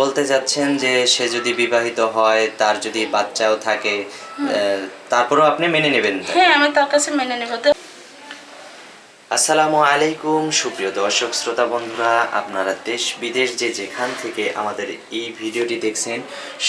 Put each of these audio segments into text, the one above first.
বলতে যাচ্ছেন যে সে যদি বিবাহিত হয় তার যদি বাচ্চাও থাকে তারপরেও আপনি মেনে নেবেন? হ্যাঁ আমি তার কাছে মেনে নেব। তো আসসালামু আলাইকুম সুপ্রিয় দর্শক শ্রোতা বন্ধুরা আপনারা দেশ বিদেশ যে যেখান থেকে আমাদের এই ভিডিওটি দেখছেন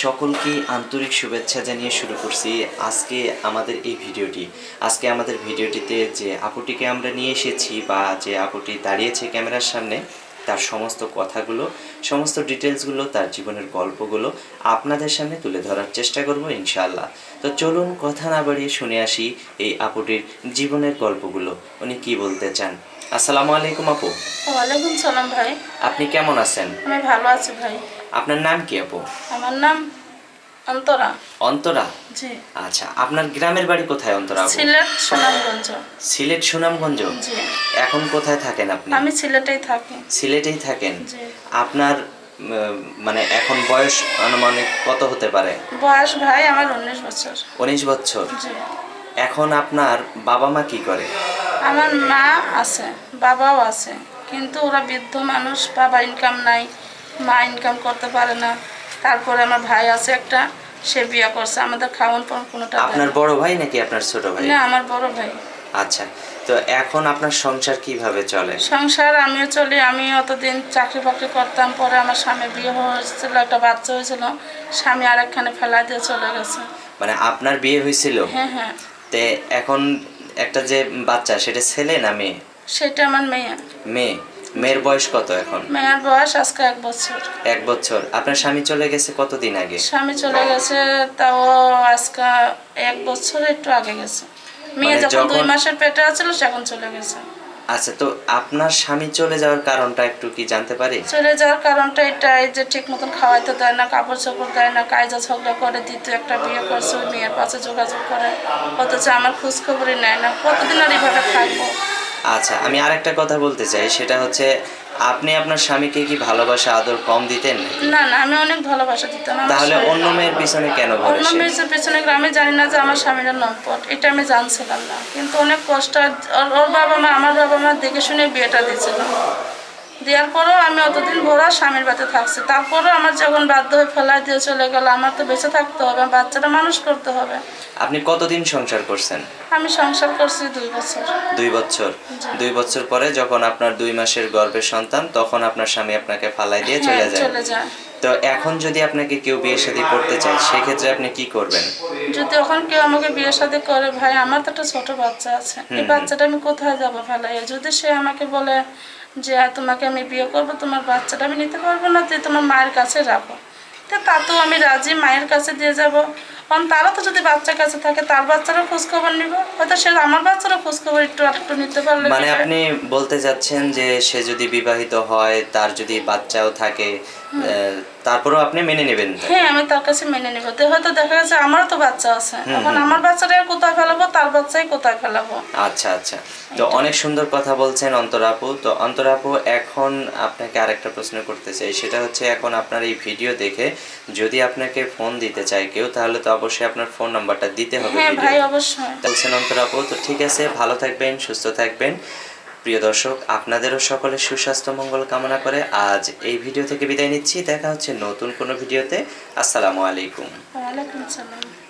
সকলকে আন্তরিক শুভেচ্ছা জানিয়ে শুরু করছি আজকে আমাদের এই ভিডিওটি। আজকে আমাদের ভিডিওটিতে যে আপুটিকে আমরা নিয়ে এসেছি বা যে আপুটি দাঁড়িয়েছে ক্যামেরার সামনে তার সমস্ত কথাগুলো সমস্ত ডিটেলসগুলো তার জীবনের গল্পগুলো আপনাদের সামনে তুলে ধরার চেষ্টা করব ইনশাল্লাহ তো চলুন কথা না বাড়িয়ে শুনে আসি এই আপুটির জীবনের গল্পগুলো। উনি কি বলতে চান? আসসালামু আলাইকুম আপু। ওয়ালাইকুম সালাম ভাই। আপনি কেমন আছেন? আমি ভালো আছি ভাই। আপনার নাম কি আপু? আমার নাম অন্তরা। অন্তরা? জি। আচ্ছা আপনার গ্রামের বাড়ি কোথায় অন্তরা সিলেট সুনামগঞ্জ। সিলেট সুনামগঞ্জ? জি। এখন কোথায় থাকেন আপনি? আমি সিলেটেই থাকি। সিলেটেই থাকেন? জি। আপনার মানে এখন বয়স আনুমানিক কত হতে পারে? বয়স ভাই আমার উনিশ বছর। উনিশ বছর। জি। এখন আপনার বাবা মা কি করে? আমার মা আছে বাবাও আছে কিন্তু ওরা বৃদ্ধ মানুষ বাবা ইনকাম নাই মা ইনকাম করতে পারে না। তারপরে আমার ভাই আছে একটা সে বিয়ে করছে। আমাদের খাওয়ান পর কোনোটা আপনার বড় ভাই নাকি আপনার ছোট ভাই? না আমার বড় ভাই। আচ্ছা তো এখন আপনার সংসার কীভাবে চলে? সংসার আমিও চলি আমি অতদিন চাকরি বাকরি করতাম পরে আমার স্বামী বিয়ে হয়েছিল একটা বাচ্চা হয়েছিল স্বামী আরেকখানে ফেলা দিয়ে চলে গেছে। মানে আপনার বিয়ে হয়েছিল? হ্যাঁ হ্যাঁ। তে এখন একটা যে বাচ্চা সেটা ছেলে না মেয়ে? সেটা আমার মেয়ে। মেয়ে। মেয়ের বয়স কত এখন? মেয়ের বয়স আজকে এক বছর। এক বছর। আপনার স্বামী চলে গেছে কতদিন আগে? স্বামী চলে গেছে তাও আজকে এক বছর একটু আগে গেছে। মেয়ে মানে যখন দুই মাসের পেটে আছিল সেখন চলে গেছে। আচ্ছা তো আপনার স্বামী চলে যাওয়ার কারণটা একটু কি জানতে পারি? চলে যাওয়ার কারণটা এটাই যে ঠিক মতন খাওয়াইতে দেয় না কাপড় চোপড় দেয় না কায়জা ঝগড়া করে দ্বিতীয় একটা বিয়ে করছে ওই মেয়ের পাশে যোগাযোগ করে। অথচ আমার খোঁজ খবরই নেয় না। কতদিন আর এইভাবে থাকব? আচ্ছা আমি আরেকটা কথা বলতে চাই সেটা হচ্ছে আপনি আপনার স্বামীকে কি ভালোবাসা আদর কম দিতেন না না আমি অনেক ভালোবাসা দিতাম। তাহলে অন্য মেয়ের পিছনে কেন ঘরে অন্য? মেয়ের পিছনে আমি জানি না যে আমার স্বামীরা নম্পট এটা আমি জানছিলাম না। কিন্তু অনেক কষ্ট আর ওর বাবা মা আমার বাবা মা দেখে শুনে বিয়েটা দিয়েছিল। দেওয়ার পরেও আমি অতদিন ভোরা স্বামীর বাড়িতে থাকছি। তারপরেও আমার যখন বাধ্য হয়ে ফেলাই দিয়ে চলে গেল আমার তো বেঁচে থাকতে হবে বাচ্চাটা মানুষ করতে হবে। আপনি কতদিন সংসার করছেন? আমি সংসার করছি দুই বছর। দুই বছর? দুই বছর পরে যখন আপনার দুই মাসের গর্ভের সন্তান তখন আপনার স্বামী আপনাকে ফালাই দিয়ে চলে হ্যাঁ যায়। চলে যায়। তো এখন যদি আপনাকে কেউ বিয়ে শাদী করতে চায় সেক্ষেত্রে আপনি কি করবেন? যদি এখন কেউ আমাকে বিয়ে শাদী করে ভাই আমার তো একটা ছোট বাচ্চা আছে। এই বাচ্চাটা আমি কোথায় যাব ফেলাইয়া যদি সে আমাকে বলে যে তোমাকে আমি বিয়ে করব তোমার বাচ্চাটা আমি নিতে পারব না তুই তোমার মায়ের কাছে রাখো। তো তাতেও আমি রাজি মায়ের কাছে দিয়ে যাব। কারণ তারা তো যদি বাচ্চার কাছে থাকে তার বাচ্চারও খোঁজ খবর নিব। হয়তো সে আমার বাচ্চারও খোঁজ খবর একটু একটু নিতে পারলে মানে আপনি বলতে যাচ্ছেন যে সে যদি বিবাহিত হয় তার যদি বাচ্চাও থাকে তারপরেও আপনি মেনে নেবেন? হ্যাঁ আমি তার কাছে মেনে নেব। তো হয়তো দেখা গেছে আমারও তো বাচ্চা আছে। এখন আমার বাচ্চাটা কোথায় ফেলাবো? তার বাচ্চাই কোথায় ফেলাবো? আচ্ছা আচ্ছা। তো অনেক সুন্দর কথা বলছেন অন্তরাপু তো অন্তরাপু এখন আপনাকে আরেকটা প্রশ্ন করতে চাই। সেটা হচ্ছে এখন আপনার এই ভিডিও দেখে যদি আপনাকে ফোন দিতে চায় কেউ তাহলে তো অবশ্যই আপনার ফোন নাম্বারটা দিতে হবে হ্যাঁ ভাই অবশ্যই। বলছেন অন্তরাপু তো ঠিক আছে ভালো থাকবেন সুস্থ থাকবেন। প্রিয় দর্শক আপনাদেরও সকলের সুস্বাস্থ্য মঙ্গল কামনা করে আজ এই ভিডিও থেকে বিদায় নিচ্ছি। দেখা হচ্ছে নতুন কোনো ভিডিওতে। আসসালামু আলাইকুম। ওয়ালাইকুম আসসালাম।